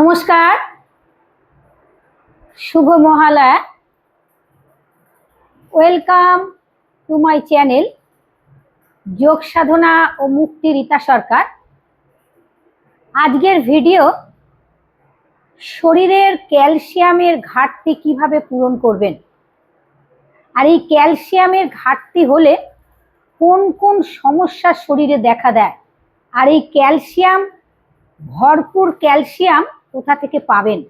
নমস্কার। শুভ Mahalaya. Welcome to my channel যোগ সাধনা ও মুক্তি রীতা সরকার। আজকের ভিডিও শরীরের ক্যালসিয়ামের ঘাটতি কীভাবে পূরণ করবেন? আর এই ক্যালসিয়ামের ঘাটতি হলে কোন কোন সমস্যা শরীরে দেখা দেয়? আর এই ক্যালসিয়াম, ভরপুর ক্যালসিয়াম কোথা থেকে পাবেন?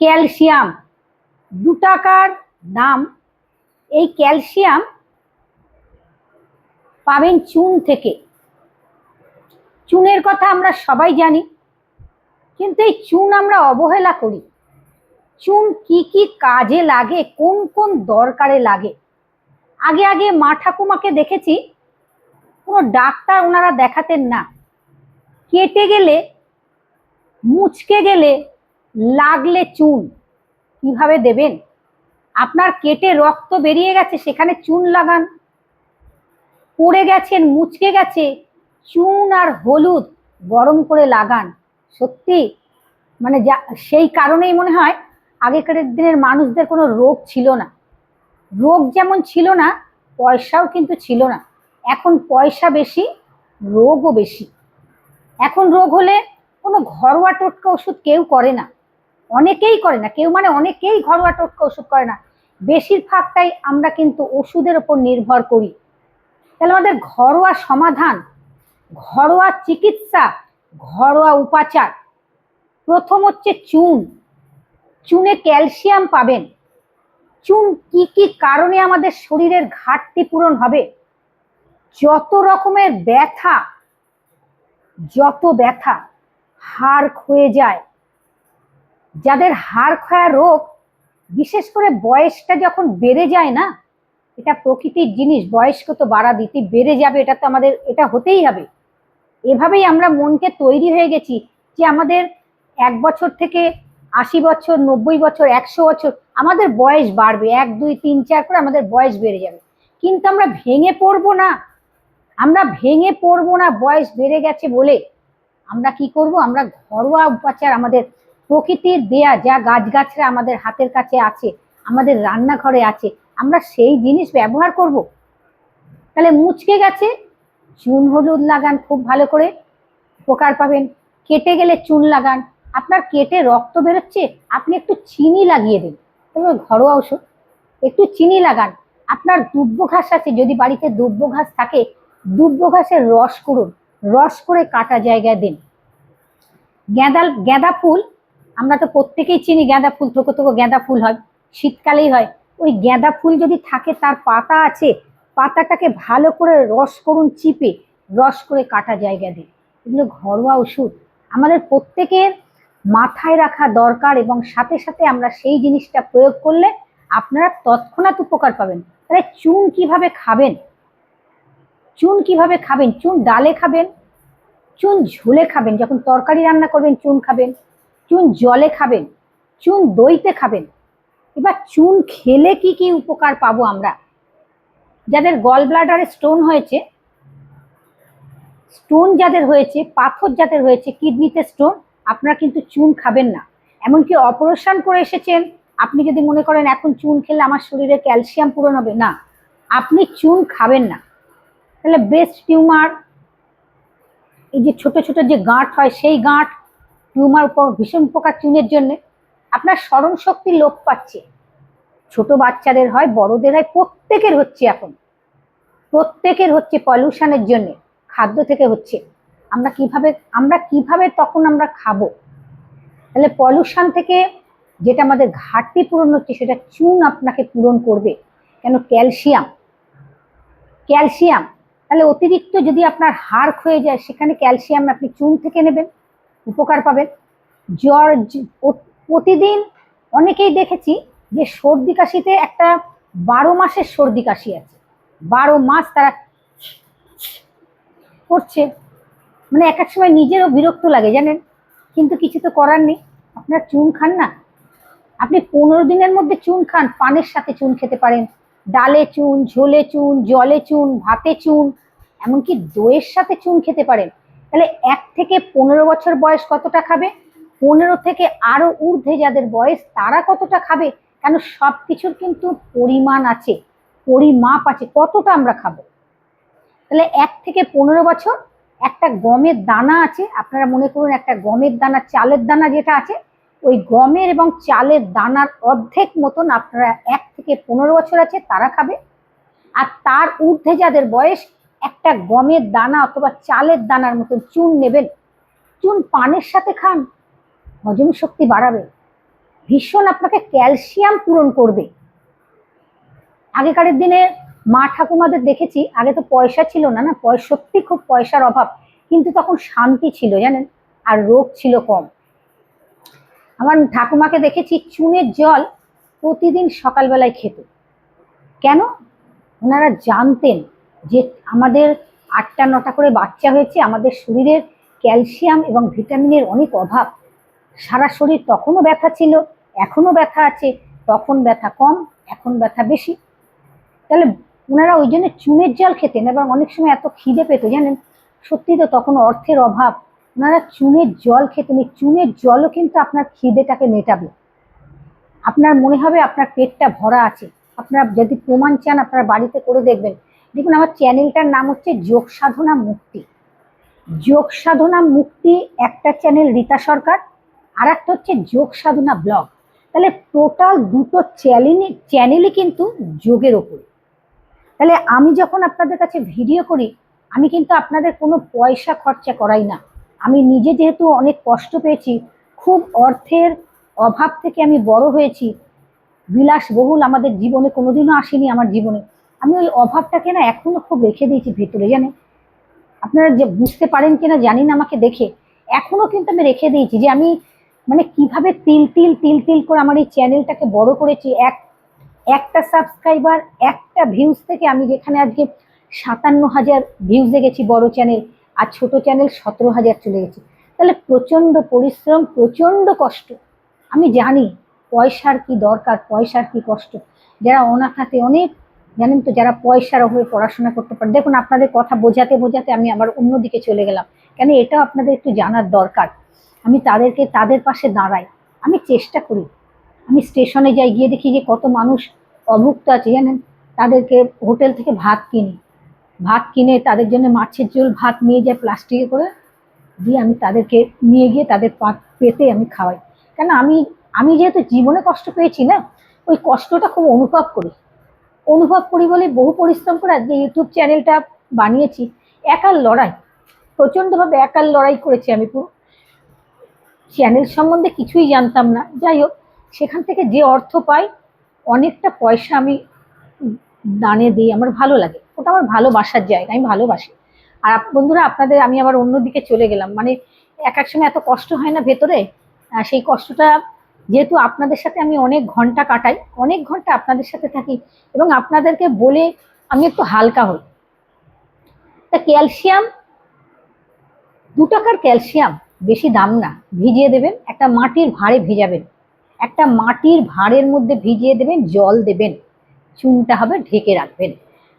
ক্যালসিয়াম। দু টাকার দাম। এই ক্যালসিয়াম পাবেন চুন থেকে। চুনের কথা আমরা সবাই জানি, কিন্তু এই চুন আমরা অবহেলা করি। চুন কি কি কাজে লাগে, কোন কোন দরকারে লাগে? আগে আগে মা ঠাকুমাকে দেখেছি, কোনো ডাক্তার ওনারা দেখাতেন না। কেটে গেলে মুচকে গেলে লাগলে চুন। কীভাবে দেবেন? আপনার কেটে রক্ত বেরিয়ে গেছে, সেখানে চুন লাগান। পড়ে গেছেন, মুচকে গেছে, চুন আর হলুদ গরম করে লাগান। সত্যি মানে যা, সেই কারণেই মনে হয় আগেকার দিনের মানুষদের কোনো রোগ ছিল না। রোগ যেমন ছিল না, পয়সাও কিন্তু ছিল না। এখন পয়সা বেশি, রোগও বেশি। এখন রোগ হলে কোনো ঘরোয়া টোটকা ওষুধ কেউ করে না। অনেকেই করে না। কেউ মানে অনেকেই ঘরোয়া টোটকা ওষুধ করে না। বেশিরভাগটাই আমরা কিন্তু ওষুধের ওপর নির্ভর করি। তাহলে আমাদের ঘরোয়া সমাধান, ঘরোয়া চিকিৎসা, ঘরোয়া উপাচার। প্রথম হচ্ছে চুন। চুনে ক্যালসিয়াম পাবেন। চুন কি কি কারণে আমাদের শরীরের ঘাটতি পূরণ হবে? যত রকমের ব্যথা, যত ব্যথা হাড় ক্ষয়ে যায়। যাদের হাড় ক্ষয়া রোগ, বিশেষ করে বয়সটা যখন বেড়ে যায় না, এটা প্রকৃতির জিনিস, বয়স্ক তো বাড়া দিতে বেড়ে যাবে, এটা তো আমাদের, এটা হতেই হবে। এভাবেই আমরা মনকে তৈরি হয়ে গেছি যে আমাদের এক বছর থেকে আশি বছর, নব্বই বছর, একশো বছর, আমাদের বয়স বাড়বে, এক, দুই, তিন, চার করে আমাদের বয়স বেড়ে যাবে। কিন্তু আমরা ভেঙে পড়ব না। আমরা ভেঙে পড়ব না, বয়স বেড়ে গেছে বলে আমরা কি করব? আমরা ঘরোয়া উপাচার আমাদের প্রকৃতির দেয়া যা গাছগাছরা আমাদের হাতের কাছে আছে, আমাদের রান্নাঘরে আছে, আমরা সেই জিনিস ব্যবহার করব। তাহলে মুচকে গেছে, চুন হলুদ লাগান খুব ভালো করে, উপকার পাবেন। কেটে গেলে চুন লাগান, আপনার কেটে রক্ত বেরোচ্ছে, আপনি একটু চিনি লাগিয়ে দিন। তবে ঘরোয়া ওষুধ একটু চিনি লাগান। আপনার দুব্য ঘাস আছে, যদি বাড়িতে দুব্য ঘাস থাকে দুব্য ঘাসের রস করুন। রস করে কাটা জায়গায় দিন। গেঁদা গেঁদা ফুল, আমরা তো প্রত্যেকেই চিনি গাঁদা ফুল, থোকো থোকো গাঁদা ফুল হয়, শীতকালেই হয়। ওই গেঁদা ফুল যদি থাকে, তার পাতা আছে, পাতাটাকে ভালো করে রস করুন চিপে, রস করে কাটা জায়গা দিন। এগুলো ঘরোয়া ওষুধ। আমাদের প্রত্যেকের মাথায় রাখা দরকার এবং সাথে সাথে আমরা সেই জিনিসটা প্রয়োগ করলে আপনারা তৎক্ষণাৎ উপকার পাবেন। তাহলে চুন কীভাবে খাবেন? চুন কীভাবে খাবেন? চুন ডালে খাবেন? চুন ঝোলে খাবেন? যখন তরকারি রান্না করবেন, চুন খাবেন। চুন জলে খাবেন? চুন দইতে খাবেন? এবার চুন খেলে কি কি উপকার পাবো আমরা? যাদের গল ব্লাডারে স্টোন হয়েছে স্টোন যাদের হয়েছে, পাথর যাদের হয়েছে কিডনিতে স্টোন আপনারা কিন্তু চুন খাবেন না। এমনকি অপারেশন করে এসেছেন, আপনি যদি মনে করেন, এখন চুন খেলে আমার শরীরে ক্যালসিয়াম পূরণ হবে। না, আপনি চুন খাবেন না। তাহলে ব্রেস্ট টিউমার এই যে ছোট ছোট যে গাঁট হয়, সেই গাঁট টিউমার ভীষণ উপকার চুনের জন্য। আপনার স্মরণ শক্তি লোপ পাচ্ছে। ছোট বাচ্চাদের হয়, বড়দের হয়, প্রত্যেকের হচ্ছে এখন। প্রত্যেকের হচ্ছে পলিউশনের জন্য, খাদ্য থেকে হচ্ছে। আমরা কীভাবে আমরা কীভাবে তখন আমরা খাব? তাহলে পলিউশন থেকে যেটা আমাদের ঘাটতি পূরণ হচ্ছে, সেটা চুন আপনাকে পূরণ করবে। কেন? ক্যালসিয়াম। ক্যালসিয়াম তাহলে অতিরিক্ত যদি আপনার হাড় ক্ষয়ে যায়, সেখানে ক্যালসিয়াম আপনি চুন থেকে নেবেন, উপকার পাবেন। জ্বর প্রতিদিন অনেকেই দেখেছি যে সর্দি কাশিতে একটা বারো মাসের সর্দি কাশি আছে। বারো মাস তারা করছে। মানে এক এক সময় নিজেরও বিরক্ত লাগে, জানেন? কিন্তু কিছু তো করার নেই। আপনার চুন খান না। আপনি পনেরো দিনের মধ্যে চুন খান, পানের সাথে চুন খেতে পারেন। ডালে চুন, ঝোলে চুন, জলে চুন, ভাতে চুন। এমনকি দইয়ের সাথে চুন খেতে পারেন। তাহলে এক থেকে পনেরো বছর বয়স কতটা খাবে? পনেরো থেকে আরও ঊর্ধ্বে যাদের বয়স, তারা কতটা খাবে? কেন সব কিছুর কিন্তু পরিমাণ আছে, পরিমাপ আছে, কতটা আমরা খাব? তাহলে এক থেকে পনেরো বছর একটা গমের দানা আছে, আপনারা মনে করুন একটা গমের দানা, চালের দানা যেটা আছে, ওই গমের এবং চালের দানার অর্ধেক মতন আপনারা এক থেকে পনেরো বছর আছে, তারা খাবে। আর তার ঊর্ধ্বে যাদের বয়স একটা গমের দানা অথবা চালের দানার মতন চুন নেবেন। চুন পানের সাথে খান, হজম শক্তি বাড়াবে। ভীষণ আপনাকে ক্যালসিয়াম পূরণ করবে। আগেকারের দিনে মা ঠাকুমাদের দেখেছি, আগে তো পয়সা ছিল না না? পয়সা সত্যি খুব পয়সার অভাব, কিন্তু তখন শান্তি ছিল, জানেন? আর রোগ ছিল কম। আমার ঠাকুমাকে দেখেছি, চুনের জল প্রতিদিন সকালবেলায় খেত। কেন? ওনারা জানতেন যে আমাদের আটটা, নটা করে বাচ্চা হয়েছে, আমাদের শরীরের ক্যালসিয়াম এবং ভিটামিনের অনেক অভাব। সারা শরীর তখনও ব্যথা ছিল, এখনও ব্যথা আছে, তখন ব্যথা কম, এখন ব্যথা বেশি। তাহলে ওনারা ওই জন্য চুনের জল খেতেন এবং অনেক সময় এত খিদে পেত, জানেন? সত্যি তো তখন অর্থের অভাব। ওনারা চুনের জল খেতেন, এই চুনের জলও কিন্তু আপনার খিদেটাকে মেটাবে। আপনার মনে হবে আপনার পেটটা ভরা আছে। আপনারা যদি প্রমাণ চান, আপনারা বাড়িতে করে দেখবেন। দেখুন, আমার চ্যানেলটার নাম হচ্ছে যোগ সাধনা মুক্তি। যোগ সাধনা মুক্তি একটা চ্যানেল রীতা সরকার আর একটা হচ্ছে যোগ সাধনা ব্লগ। তাহলে টোটাল দুটো চ্যানেলই চ্যানেলই কিন্তু যোগের ওপরে। তাহলে আমি যখন আপনাদের কাছে ভিডিও করি, আমি কিন্তু আপনাদের কোনো পয়সা খরচা করাই না। আমি নিজে যেহেতু অনেক কষ্ট পেয়েছি, খুব অর্থের অভাব থেকে আমি বড় হয়েছি। বিলাসবহুল আমাদের জীবনে কোনোদিনও আসেনি আমার জীবনে। আমি ওই অভাবটাকে না এখনও খুব রেখে দিয়েছি ভেতরে জানেন আপনারা যে বুঝতে পারেন কিনা জানি না আমাকে দেখে। এখনও কিন্তু আমি রেখে দিয়েছি যে আমি মানে কীভাবে তিল তিল তিল তিল করে আমার এই চ্যানেলটাকে বড় করেছি। এক, একটা সাবস্ক্রাইবার, একটা ভিউজ থেকে আমি যেখানে আজকে সাতান্ন হাজার ভিউজে গেছি বড় চ্যানেল, আর ছোট চ্যানেল সতেরো হাজার চলে গেছে। তাহলে প্রচণ্ড পরিশ্রম, প্রচণ্ড কষ্ট। আমি জানি, পয়সার কি দরকার, পয়সার কি কষ্ট। যারা অনাথ হাতে অনেক জানেন তো, যারা পয়সার অভাবে পড়াশোনা করতে পারে। দেখুন, আপনাদের কথা বোঝাতে বোঝাতে আমি আবার অন্যদিকে চলে গেলাম। কেন এটাও আপনাদের একটু জানার দরকার। আমি তাদেরকে, তাদের পাশে দাঁড়াই। আমি চেষ্টা করি। আমি স্টেশনে যাই, গিয়ে দেখি যে কত মানুষ অভুক্ত আছে। জানেন, তাদেরকে হোটেল থেকে ভাত কিনি। ভাত কিনে তাদের জন্য মাছের ঝোল, ভাত নিয়ে যায় প্লাস্টিকে করে। দিয়ে আমি তাদেরকে নিয়ে গিয়ে তাদের পা, পেতে আমি খাওয়াই। কেন, আমি আমি যেহেতু জীবনে কষ্ট পেয়েছি না, ওই কষ্টটা খুব অনুভব করি। অনুভব করি বলে বহু পরিশ্রম করে আজকে ইউটিউব চ্যানেলটা বানিয়েছি। একার লড়াই, প্রচণ্ডভাবে একার লড়াই করেছি আমি পুরো। চ্যানেল সম্বন্ধে কিছুই জানতাম না। যাই হোক, সেখান থেকে যে অর্থ পাই, অনেকটা পয়সা আমি দানে দিই। আমার ভালো লাগে। ওটা আমার ভালোবাসার জায়গা, আমি ভালোবাসি। আর বন্ধুরা, আপনাদের আমি আবার অন্যদিকে চলে গেলাম। মানে এক এক সময় এত কষ্ট হয় না ভেতরে? সেই কষ্টটা যেহেতু আপনাদের সাথে আমি অনেক ঘণ্টা কাটাই, অনেক ঘণ্টা আপনাদের সাথে থাকি এবং আপনাদেরকে বলে আমি একটু হালকা হই। তা ক্যালসিয়াম, দু টাকার ক্যালসিয়াম বেশি দাম না, ভিজিয়ে দেবেন, একটা মাটির ভাঁড়ে ভিজাবেন। একটা মাটির ভাঁড়ের মধ্যে ভিজিয়ে দেবেন, জল দেবেন, চুনটা হবে ঢেকে রাখবেন।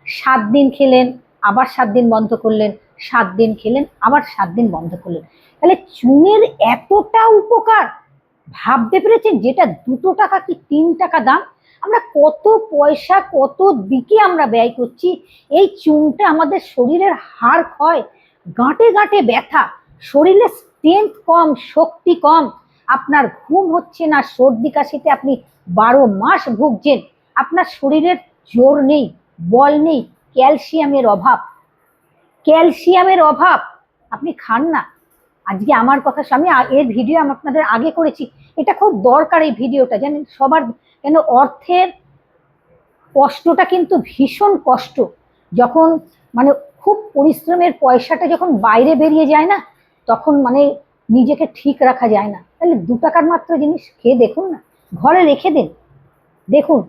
সাত দিন খেলেন, আবার সাত দিন বন্ধ করলেন, সাত দিন খেলেন, আবার সাত দিন বন্ধ করলেন। তাহলে চুনের এতটা উপকার ভাবতে পেরেছেন যেটা দুটো টাকা কি তিন টাকা দাম? আমরা কত পয়সা, কত দিকে আমরা ব্যয় করছি? এই চুনটা আমাদের শরীরের হাড় ক্ষয়, গাঁটে গাঁটে ব্যথা, শরীরে স্ট্রেংথ কম, শক্তি কম। আপনার ঘুম হচ্ছে না, সর্দি কাশিতে আপনি বারো মাস ভুগছেন। আপনার শরীরের জোর নেই, বল নেই, ক্যালসিয়ামের অভাব। ক্যালসিয়ামের অভাব, আপনি খান না। আজকে আমার কথা আমি এর ভিডিও আমি আপনাদের আগে করেছি। এটা খুব দরকার এই ভিডিওটা জানেন, সবার, কেন অর্থের কষ্টটা কিন্তু ভীষণ কষ্ট। যখন মানে খুব পরিশ্রমের পয়সাটা যখন বাইরে বেরিয়ে যায় না, তখন মানে নিজেকে ঠিক রাখা যায় না। তাহলে দু টাকার মাত্র জিনিস খেয়ে দেখুন না, ঘরে রেখে দিন। দেখুন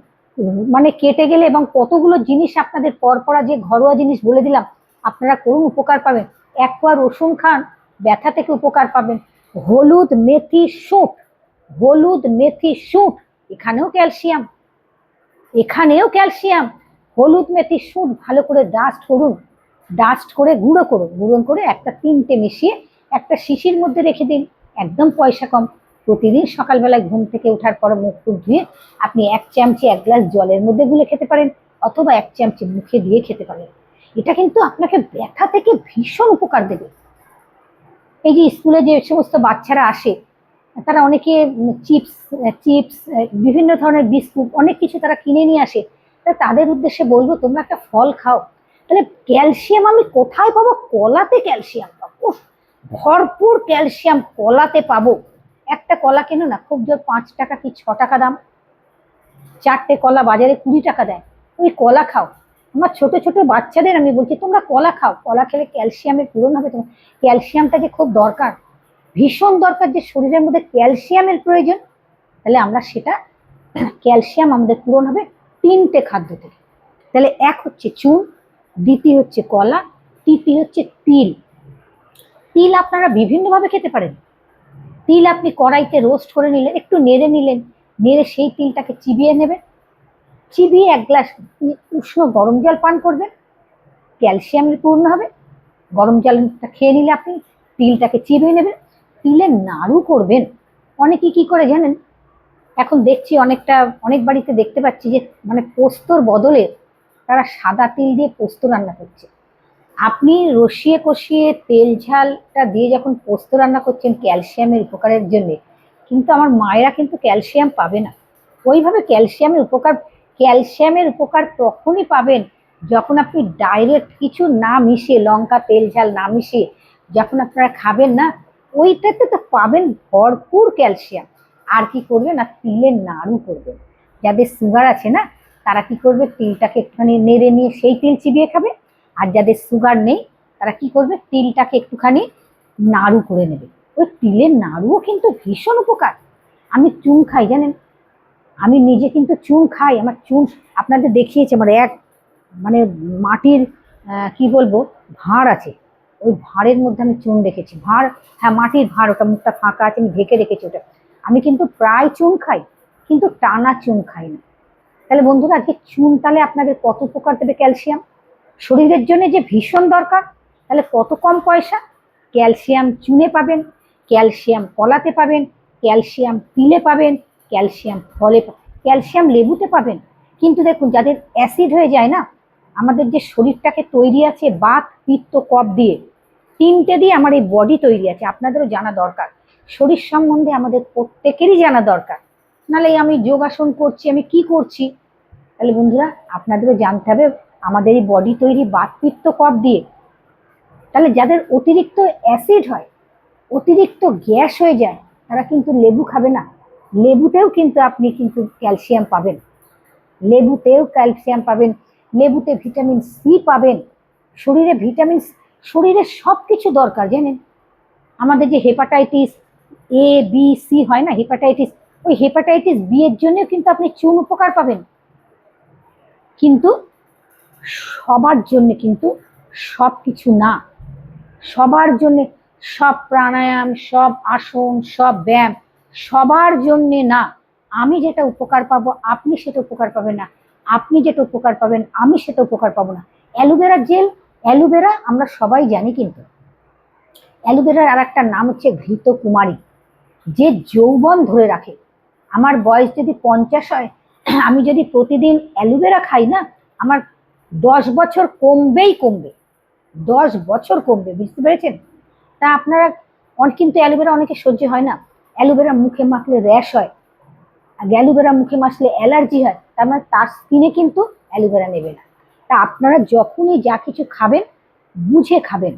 মানে কেটে গেলে এবং কতগুলো জিনিস আপনাদের পরপরা যে ঘরোয়া জিনিস বলে দিলাম, আপনারা করুন, উপকার পাবেন। এক রসুন খান ব্যথা থেকে উপকার পাবেন। হলুদ মেথি শুঁট হলুদ মেথি শুঁট এখানেও ক্যালসিয়াম এখানেও ক্যালসিয়াম। হলুদ মেথি শুঁট ভালো করে ডাস্ট করুন ডাস্ট করে গুঁড়ো করুন, গুঁড়ো করে একটা তিনটে মিশিয়ে একটা শিশির মধ্যে রেখে দিন, একদম পয়সা কম। প্রতিদিন সকালবেলায় ঘুম থেকে ওঠার পর মুখ টুক ধুয়ে আপনি এক চামচি, এক গ্লাস জলের মধ্যে গুলে খেতে পারেন অথবা এক চামচি মুখে দিয়ে খেতে পারেন। এটা কিন্তু আপনাকে ব্যথা থেকে ভীষণ উপকার দেবে। এই যে স্কুলে যে সমস্ত বাচ্চারা আসে, তারা অনেকে চিপস চিপস, বিভিন্ন ধরনের বিস্কুট, অনেক কিছু তারা কিনে নিয়ে আসে। তা তাদের উদ্দেশ্যে বলব, তোমরা একটা ফল খাও। তাহলে ক্যালসিয়াম আমি কোথায় পাবো? কলাতে ক্যালসিয়াম পাবো। ভরপুর ক্যালসিয়াম কলাতে পাবো। একটা কলা কেন না, খুব জোর পাঁচ টাকা কি ছ টাকা দাম? চারটে কলা বাজারে কুড়ি টাকা দেয়। ওই কলা খাও। আমার ছোট ছোট বাচ্চাদের আমি বলছি, তোমরা কলা খাও, কলা খেলে ক্যালসিয়ামের পূরণ হবে। তোমার ক্যালসিয়ামটা যে খুব দরকার, ভীষণ দরকার যে শরীরের মধ্যে ক্যালসিয়ামের প্রয়োজন, তাহলে আমরা সেটা ক্যালসিয়াম আমাদের পূরণ হবে তিনটে খাদ্য থেকে। তাহলে এক হচ্ছে চুন, দ্বিতীয় হচ্ছে কলা, তৃতীয় হচ্ছে তিল। তিল আপনারা বিভিন্নভাবে খেতে পারেন। তিল আপনি কড়াইতে রোস্ট করে নিলেন, একটু নেড়ে নিলেন, নেড়ে সেই তিলটাকে চিবিয়ে নেবেন। চিবিয়ে এক গ্লাস উষ্ণ গরম জল পান করবেন। ক্যালসিয়ামের পূর্ণ হবে। গরম জলটা খেয়ে নিলে আপনি তিলটাকে চিবিয়ে নেবেন। তিলের নাড়ু করবেন। অনেকে কি করে জানেন? এখন দেখছি অনেকটা, অনেক বাড়িতে দেখতে পাচ্ছি যে মানে পোস্তর বদলে তারা সাদা তিল দিয়ে পোস্ত রান্না করছে। আপনি রসিয়ে কষিয়ে তেল ঝালটা দিয়ে যখন পোস্ত রান্না করছেন ক্যালসিয়ামের উপকারের জন্য, কিন্তু আমার মায়েরা কিন্তু ক্যালসিয়াম পাবে না। ওইভাবে ক্যালসিয়ামের উপকার ক্যালসিয়ামের উপকার তখনই পাবেন যখন আপনি ডাইরেক্ট কিছু না মিশিয়ে, লঙ্কা, তেল, ঝাল না মিশিয়ে যখন আপনারা খাবেন না, ওইটাতে তো পাবেন ভরপুর ক্যালসিয়াম। আর কি করবেন? না তিলের নাড়ু করবেন। যাদের সুগার আছে না, তারা কি করবে? তিলটাকে একটুখানি নেড়ে নিয়ে সেই তিল চিবিয়ে খাবে। আর যাদের সুগার নেই, তারা কি করবে? তিলটাকে একটুখানি নাড়ু করে নেবে। ওই তিলের নাড়ুও কিন্তু ভীষণ উপকার। আমি চুন খাই, জানেন? আমি নিজে কিন্তু চুন খাই, আমার চুন আপনাদের দেখিয়েছি, আমার এক মানে মাটির কি বলব, ভাঁড় আছে। ওই ভাঁড়ের মধ্যে আমি চুন রেখেছি। ভাঁড় হ্যাঁ মাটির ভাঁড়, ওটা মুখটা ফাঁকা আছে, আমি ঢেকে রেখেছি ওটা। আমি কিন্তু প্রায় চুন খাই, কিন্তু টানা চুন খাই না। তাহলে বন্ধুরা, আজকে চুন তাহলে আপনাদের কত উপকার দেবে ক্যালসিয়াম? শরীরের জন্য যে ভীষণ দরকার, তাহলে কত কম পয়সা? ক্যালসিয়াম চুনে পাবেন, ক্যালসিয়াম কলাতে পাবেন, ক্যালসিয়াম তিলে পাবেন ক্যালসিয়াম ফলে ক্যালসিয়াম লেবুতে পাবেন। কিন্তু দেখুন, যাদের অ্যাসিড হয়ে যায় না, আমাদের যে শরীরটাকে তৈরি আছে বাত, পিত্ত, কফ দিয়ে, তিনটে দিয়ে আমার এই বডি তৈরি আছে। আপনাদেরও জানা দরকার। শরীর সম্বন্ধে আমাদের প্রত্যেকেরই জানা দরকার। নাহলে আমি যোগাসন করছি, আমি কি করছি? তাহলে বন্ধুরা, আপনাদেরও জানতে হবে, আমাদের এই বডি তৈরি বাত, পিত্ত, কফ দিয়ে। তাহলে যাদের অতিরিক্ত অ্যাসিড হয়, অতিরিক্ত গ্যাস হয়ে যায়, তারা কিন্তু লেবু খাবে না। লেবুতেও কিন্তু আপনি কিন্তু ক্যালসিয়াম পাবেন। লেবুতেও ক্যালসিয়াম পাবেন, লেবুতে ভিটামিন সি পাবেন। শরীরে ভিটামিন শরীরে সব কিছু দরকার, জানেন? আমাদের যে হেপাটাইটিস এ বি সি হয় না, হেপাটাইটিস, ওই হেপাটাইটিস বি এর জন্যও কিন্তু আপনি চুন উপকার পাবেন। কিন্তু সবার জন্য কিন্তু সব কিছু না। সবার জন্য সব প্রাণায়াম, সব আসন, সব ব্যায়াম সবার জন্যে না। আমি যেটা উপকার পাবো, আপনি সেটা উপকার পাবেন না। আপনি যেটা উপকার পাবেন, আমি সেটা উপকার পাবো না। অ্যালোভেরা জেল, অ্যালোভেরা আমরা সবাই জানি কিন্তু। অ্যালোভেরার আর একটা নাম হচ্ছে ঘৃত কুমারী। যে যৌবন ধরে রাখে। আমার বয়স যদি পঞ্চাশ হয়, আমি যদি প্রতিদিন অ্যালোভেরা খাই না, আমার দশ বছর কমবেই কমবে। দশ বছর কমবে, বুঝতে পেরেছেন? তা আপনারা কিন্তু অ্যালোভেরা অনেকে সহ্য হয় না। অ্যালোভেরা মুখে মাখলে র্যাশ হয় আর অ্যালোভেরা মুখে মাখলে অ্যালার্জি হয়, তার মানে তার স্কিনে কিন্তু অ্যালোভেরা নেবে না। তা আপনারা যখনই যা কিছু খাবেন, বুঝে খাবেন।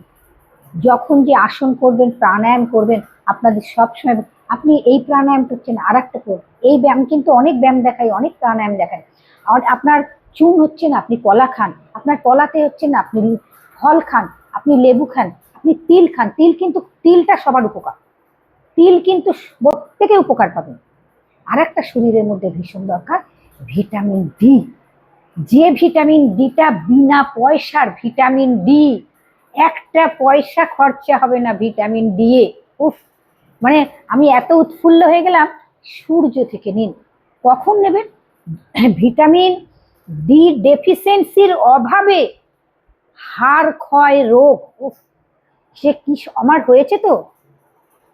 যখন যে আসন করবেন, প্রাণায়াম করবেন, আপনাদের সবসময় আপনি এই প্রাণায়াম করছেন আর একটা করুন। এই ব্যায়াম কিন্তু অনেক ব্যায়াম দেখায়, অনেক প্রাণায়াম দেখায়। আর আপনার চুন হচ্ছে না, আপনি কলা খান। আপনার কলাতে হচ্ছে না, আপনি ফল খান, আপনি লেবু খান, আপনি তিল খান। তিল কিন্তু, তিলটা সবার উপকার। তিল কিন্তু প্রত্যেকে উপকার পাবেন আর একটা শরীরের মধ্যে ভীষণ দরকার ভিটামিন ডি যে ভিটামিন ডিটা বিনা পয়সার ভিটামিন ডি একটা পয়সা খরচা হবে না ভিটামিন ডি এ। উফ মানে আমি এত উৎফুল্ল হয়ে গেলাম সূর্য থেকে নিন। কখন নেবেন? ভিটামিন ডি ডেফিসিয়েন্সির অভাবে হাড় ক্ষয় রোগ। উফ, সে কি আমার হয়েছে তো?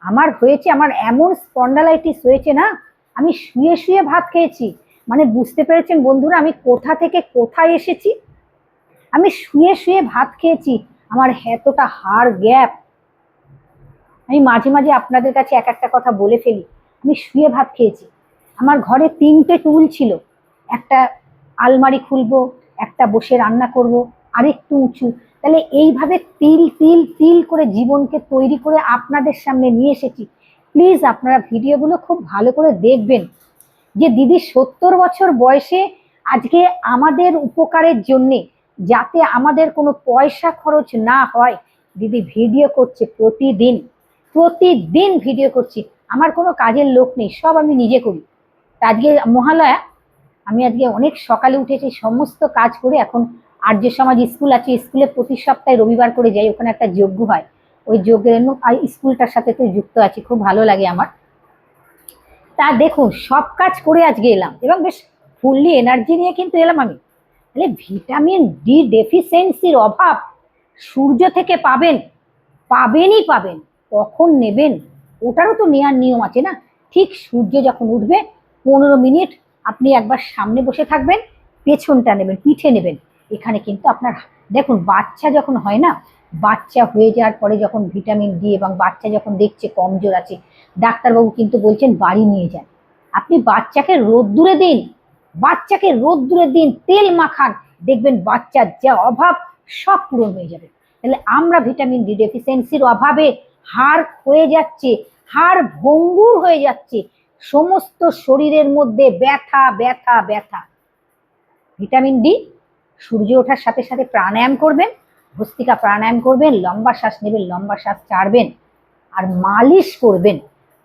আমার হয়েছে, আমার এমন স্পন্ডালাইটিস হয়েছে না, আমি শুয়ে শুয়ে ভাত খেয়েছি। মানে বুঝতে পেরেছেন বন্ধুরা, আমি কোথা থেকে কোথায় এসেছি? আমি শুয়ে শুয়ে ভাত খেয়েছি, আমার এতটা হাড় গ্যাপ। আমি মাঝে মাঝে আপনাদের কাছে এক একটা কথা বলে ফেলি, আমি শুয়ে ভাত খেয়েছি। আমার ঘরে তিনটে টুল ছিল, একটা আলমারি খুলবো, একটা বসে রান্না করব, আরেকটু উঁচু তাহলে এইভাবে তিল তিল তিল করে জীবনকে তৈরি করে আপনাদের সামনে নিয়ে এসেছি। প্লিজ আপনারা ভিডিওগুলো খুব ভালো করে দেখবেন। যে দিদি সত্তর বছর বয়সে আজকে আমাদের উপকারের জন্যে যাতে আমাদের কোনো পয়সা খরচ না হয়, দিদি ভিডিও করছে প্রতিদিন। প্রতিদিন ভিডিও করছি। আমার কোনো কাজের লোক নেই, সব আমি নিজে করি। আজকে মহালয়া, আমি আজকে অনেক সকালে উঠেছি, সমস্ত কাজ করে এখন আর্য সমাজ স্কুল আছে, স্কুলে প্রতি সপ্তাহে রবিবার করে যাই, ওখানে একটা যজ্ঞ হয়। ওই যজ্ঞের আর স্কুলটার সাথে তো যুক্ত আছি, খুব ভালো লাগে আমার। তা দেখুন, সব কাজ করে আজকে এলাম এবং বেশ ফুললি এনার্জি নিয়ে কিন্তু এলাম আমি। তাহলে ভিটামিন ডি ডেফিসিয়েন্সির অভাব সূর্য থেকে পাবেন, পাবেনই পাবেন, কখন নেবেন, ওটারও তো নেওয়ার নিয়ম আছে না? ঠিক সূর্য যখন উঠবে, পনেরো মিনিট আপনি একবার সামনে বসে থাকবেন, পেছনটা নেবেন, পিঠে নেবেন। এখানে কিন্তু আপনার, দেখুন, বাচ্চা যখন হয় না, বাচ্চা হয়ে যাওয়ার পরে যখন ভিটামিন ডি এবং বাচ্চা যখন দেখছে কমজোর আছে, ডাক্তারবাবু কিন্তু বলছেন বাড়ি নিয়ে যান। আপনি বাচ্চাকে রোদ্দুরে দিন, বাচ্চাকে রোদ্দুরে দিন, তেল মাখান, দেখবেন বাচ্চার যা অভাব সব পূরণ হয়ে যাবে। তাহলে আমরা ভিটামিন ডি ডেফিসিয়েন্সির অভাবে হাড় ক্ষয়ে যাচ্ছে, হাড় ভঙ্গুর হয়ে যাচ্ছে, সমস্ত শরীরের মধ্যে ব্যথা ব্যথা ব্যথা। ভিটামিন ডি সূর্য ওঠার সাথে সাথে প্রাণায়াম করবেন, ভস্তিকা প্রাণায়াম করবেন, লম্বা শ্বাস নেবেন, লম্বা শ্বাস ছাড়বেন, আর মালিশ করবেন।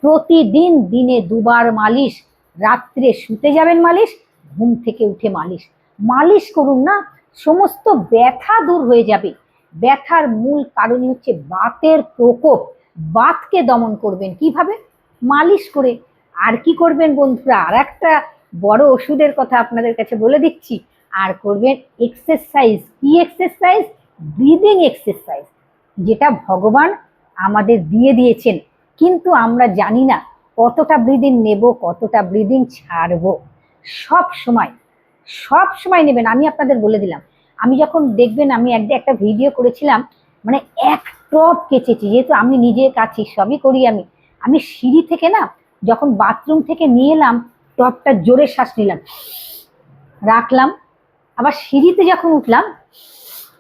প্রতিদিন দিনে দুবার মালিশ, রাত্রে শুতে যাবেন মালিশ, ঘুম থেকে উঠে মালিশ। মালিশ করুন না, সমস্ত ব্যথা দূর হয়ে যাবে। ব্যথার মূল কারণই হচ্ছে বাতের প্রকোপ। বাতকে দমন করবেন। কীভাবে? মালিশ করে। আর কি করবেন বন্ধুরা? আর একটা বড় ওষুধের কথা আপনাদের কাছে বলে দিচ্ছি। আর করবেন এক্সারসাইজ কি এক্সারসাইজ ব্রিদিং এক্সারসাইজ যেটা ভগবান আমাদের দিয়ে দিয়েছেন। কিন্তু আমরা জানি না কতটা ব্রিদিং নেব, কতটা ব্রিদিং ছাড়বো। সব সময় সব সময় নেবেন। আমি আপনাদের বলে দিলাম। আমি যখন দেখবেন আমি এক একটা ভিডিও করেছিলাম মানে এক টপ কেচেছি। যেহেতু আমি নিজে কাছি সবই করি আমি। আমি সিঁড়ি থেকে না, যখন বাথরুম থেকে নিয়ে এলাম, টপটা জোরে শ্বাস নিলাম। রাখলাম। আবার সিঁড়িতে যখন উঠলাম,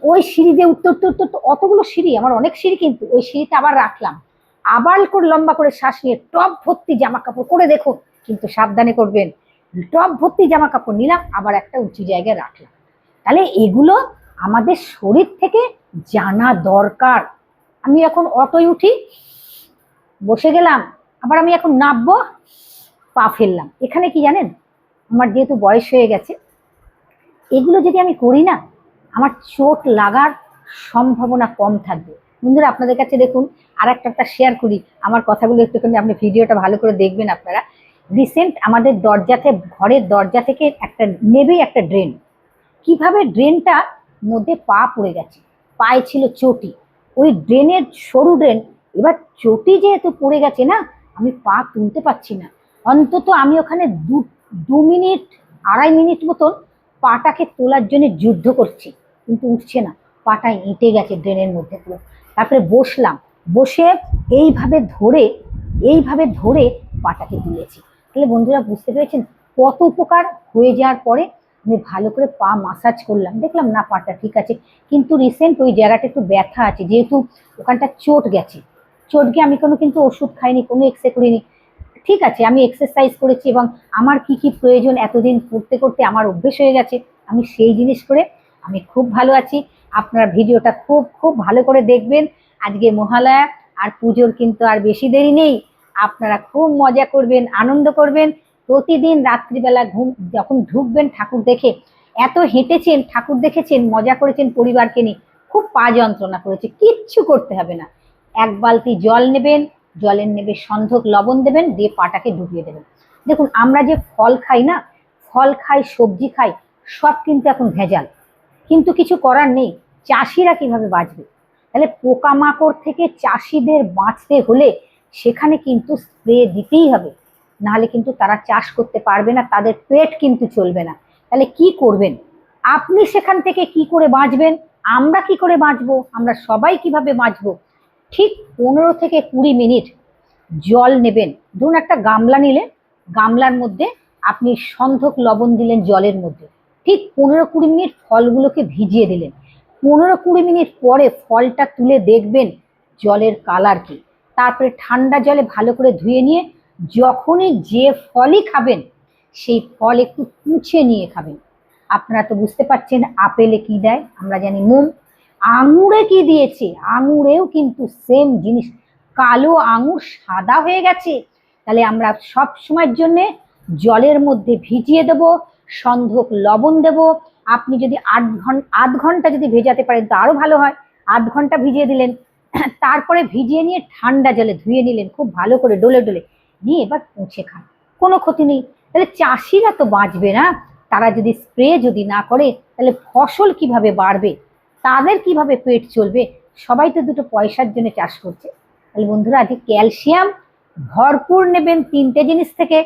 ওই সিঁড়ি দিয়ে উঠতে উঠতে উঠতে অতগুলো সিঁড়ি, আমার অনেক সিঁড়ি কিন্তু ওই সিঁড়িতে আবার রাখলাম। আবার করে লম্বা করে শ্বাস নিয়ে টপ ভর্তি জামা কাপড় করে দেখুন কিন্তু সাবধানে করবেন, টপ ভর্তি জামা কাপড় নিলাম, আবার একটা উঁচু জায়গায় রাখলাম। তাহলে এগুলো আমাদের শরীর থেকে জানা দরকার। আমি এখন অটোয় উঠি, বসে গেলাম, আবার আমি এখন নামবো, পা ফেললাম। এখানে কি জানেন? আমার যেহেতু বয়স হয়ে গেছে এগুলো যদি আমি করি না, আমার চোট লাগার সম্ভাবনা কম থাকবে। বন্ধুরা, আপনাদের কাছে দেখুন আর একটা শেয়ার করি। আমার কথাগুলো একটুখানি আপনি ভিডিওটা ভালো করে দেখবেন আপনারা। রিসেন্ট আমাদের দরজাতে, ঘরের দরজা থেকে একটা, নেবেই একটা ড্রেন কীভাবে ড্রেনটা মধ্যে পা পড়ে গেছে? পায়ে ছিল চটি। ওই ড্রেনের সরু ড্রেন এবার চটি যেহেতু পড়ে গেছে না, আমি পা তুলতে পারছি না। অন্তত আমি ওখানে দু দু মিনিট, আড়াই মিনিট মতন পাটাকে তোলার জন্য যুদ্ধ করছি, কিন্তু উঠছে না। পাটা এঁটে গেছে ড্রেনের মধ্যে পুরো। তারপরে বসলাম। বসে এইভাবে ধরে এইভাবে ধরে পাটাকে তুলেছি। তাহলে বন্ধুরা বুঝতে পেরেছেন কত উপকার হয়ে যাওয়ার পরে আমি ভালো করে পা মাসাজ করলাম। দেখলাম, না, পাটা ঠিক আছে। কিন্তু রিসেন্ট ওই জায়গাটা একটু ব্যথা আছে, যেহেতু ওখানটা চোট গেছে। চোট গিয়ে আমি কোনো কিন্তু ওষুধ খাইনি, কোনো এক্সরে করিনি। ঠিক আছে, আমি এক্সারসাইজ করেছি এবং আমার কি কি প্রয়োজন এতদিন করতে করতে আমার অভ্যেস হয়ে গেছে, আমি সেই জিনিস করে আমি খুব ভালো আছি। আপনারা ভিডিওটা খুব খুব ভালো করে দেখবেন। আজকে মহালয়া আর পুজোর কিন্তু আর বেশি দেরি নেই। আপনারা খুব মজা করবেন, আনন্দ করবেন। প্রতিদিন রাত্রিবেলা ঘুম, যখন ঢুকবেন ঠাকুর দেখে, এত হেঁটেছেন, ঠাকুর দেখেছেন, মজা করেছেন পরিবারকে নিয়ে, খুব পা যন্ত্রণা করেছে, কিচ্ছু করতে হবে না। এক বালতি জল নেবেন জলের নেবে সন্ধক লবণ দেবেন, দিয়ে পাটাকে ডুবিয়ে দেবেন। দেখুন, আমরা যে ফল খাই না, ফল খাই, সবজি খাই, সব কিন্তু এখন ভেজাল। কিন্তু কিছু করার নেই, চাষিরা কীভাবে বাঁচবে? তাহলে পোকামাকড় থেকে চাষিদের বাঁচতে হলে সেখানে কিন্তু স্প্রে দিতেই হবে। নাহলে কিন্তু তারা চাষ করতে পারবে না, তাদের পেট কিন্তু চলবে না। তাহলে কি করবেন? আপনি সেখান থেকে কি করে বাঁচবেন? আমরা কি করে বাঁচবো? আমরা সবাই কীভাবে বাঁচবো? ঠিক পনেরো থেকে কুড়ি মিনিট জল নেবেন। ধরুন একটা গামলা নিলেন গামলার মধ্যে আপনি সন্ধক লবণ দিলেন জলের মধ্যে। ঠিক পনেরো কুড়ি মিনিট ফলগুলোকে ভিজিয়ে দিলেন। পনেরো কুড়ি মিনিট পরে ফলটা তুলে দেখবেন জলের কালার কি। তারপরে ঠান্ডা জলে ভালো করে ধুয়ে নিয়ে যখনই যে ফলই খাবেন, সেই ফল একটু কুচে নিয়ে খাবেন। আপনারা তো বুঝতে পারছেন আপেলে কি দেয়, আমরা জানি মোম আঙুরে কি দিয়েছে? আঙুরেও কিন্তু সেম জিনিস। কালো আঙুর সাদা হয়ে গেছে। তাহলে আমরা সব সময়ের জন্যে জলের মধ্যে ভিজিয়ে দেব, সন্ধক লবণ দেব। আপনি যদি আট ঘণ্টা আধ ঘণ্টা যদি ভেজাতে পারেন তো আরও ভালো হয়। আধ ঘণ্টা ভিজিয়ে দিলেন। তারপরে ভিজিয়ে নিয়ে ঠান্ডা জলে ধুয়ে নিলেন। খুব ভালো করে ডলে ডলে। নিয়ে এবার মুছে খান। কোনো ক্ষতি নেই। তাহলে চাষিরা তো বাঁচবে না। তারা যদি স্প্রে যদি না করে, তাহলে ফসল কীভাবে বাড়বে? তাদের কীভাবে পেট চলবে? সবাই তো দুটো পয়সার জন্য চাষ করছে। তাহলে বন্ধুরা, আজকে ক্যালসিয়াম ভরপুর নেবেন তিনটে জিনিস থেকে।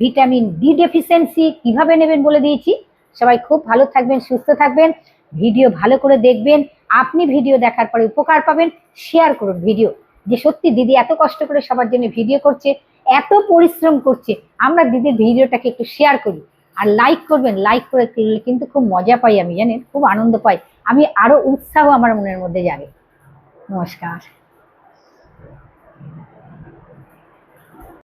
ভিটামিন ডি ডেফিসিয়েন্সি কীভাবে নেবেন বলে দিয়েছি। সবাই খুব ভালো থাকবেন, সুস্থ থাকবেন। ভিডিও ভালো করে দেখবেন। আপনি ভিডিও দেখার পরে উপকার পাবেন। শেয়ার করুন ভিডিও। যে সত্যি দিদি এত কষ্ট করে সবার জন্য ভিডিও করছে, এত পরিশ্রম করছে, আমরা দিদির ভিডিওটাকে একটু শেয়ার করি। আর লাইক করবেন লাইক করে কিন্তু খুব মজা পাই আমি, জানেন? খুব আনন্দ পাই। আমি আরও উৎসাহ আমার মনের মধ্যে জাগে নমস্কার।